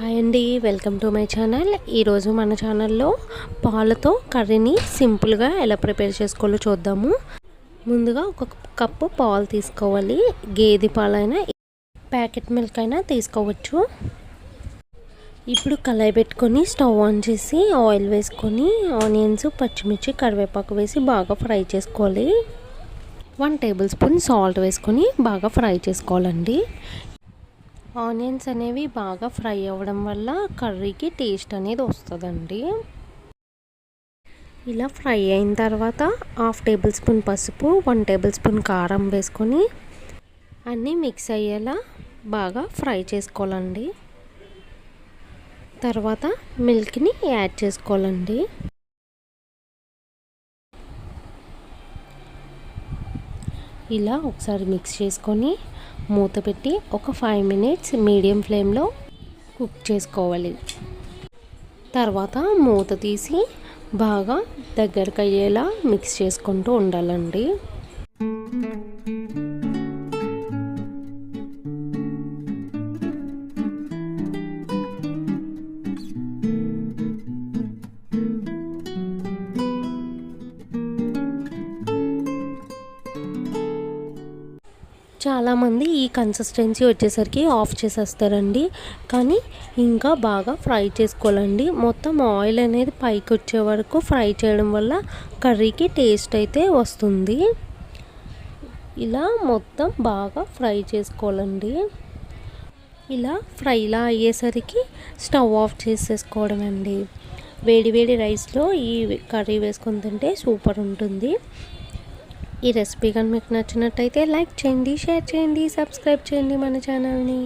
Hi అండి welcome to my channel. ఈరోజు మన ఛానల్లో పాలతో కర్రీని సింపుల్గా ఎలా ప్రిపేర్ చేసుకోవాలో చూద్దాము. ముందుగా ఒక కప్పు పాలు తీసుకోవాలి. గేదె పాలైనా ప్యాకెట్ మిల్క్ అయినా తీసుకోవచ్చు. ఇప్పుడు కళాయి పెట్టుకొని స్టవ్ ఆన్ చేసి ఆయిల్ వేసుకొని ఆనియన్స్ పచ్చిమిర్చి కరివేపాకు వేసి బాగా ఫ్రై చేసుకోవాలి. వన్ టేబుల్ స్పూన్ సాల్ట్ వేసుకొని బాగా ఫ్రై చేసుకోవాలండి. ఆనియన్స్ అనేవి బాగా ఫ్రై అవ్వడం వల్ల కర్రీకి టేస్ట్ అనేది వస్తుందండి. ఇలా ఫ్రై అయిన తర్వాత హాఫ్ టేబుల్ స్పూన్ పసుపు వన్ టేబుల్ స్పూన్ కారం వేసుకొని అన్నీ మిక్స్ అయ్యేలా బాగా ఫ్రై చేసుకోవాలండి. తర్వాత మిల్క్ని యాడ్ చేసుకోవాలండి. ఇలా ఒకసారి మిక్స్ చేసుకొని మూత పెట్టి ఒక ఫైవ్ మినిట్స్ మీడియం ఫ్లేమ్లో కుక్ చేసుకోవాలి. తర్వాత మూత తీసి బాగా దగ్గరకు అయ్యేలా మిక్స్ చేసుకుంటూ ఉండాలండి. చాలామంది ఈ కన్సిస్టెన్సీ వచ్చేసరికి ఆఫ్ చేసేస్తారండి. కానీ ఇంకా బాగా ఫ్రై చేసుకోవాలండి. మొత్తం ఆయిల్ అనేది పైకి వచ్చే వరకు ఫ్రై చేయడం వల్ల కర్రీకి టేస్ట్ అయితే వస్తుంది. ఇలా మొత్తం బాగా ఫ్రై చేసుకోవాలండి. ఇలా ఫ్రైలా అయ్యేసరికి స్టవ్ ఆఫ్ చేసేసుకోవడం అండి వేడి వేడి రైస్లో ఈ కర్రీ వేసుకొని తింటే సూపర్ ఉంటుంది. ఈ రెసిపీ కానీ మీకు నచ్చినట్టయితే లైక్ చేయండి షేర్ చేయండి సబ్స్క్రైబ్ చేయండి మన ఛానల్ని.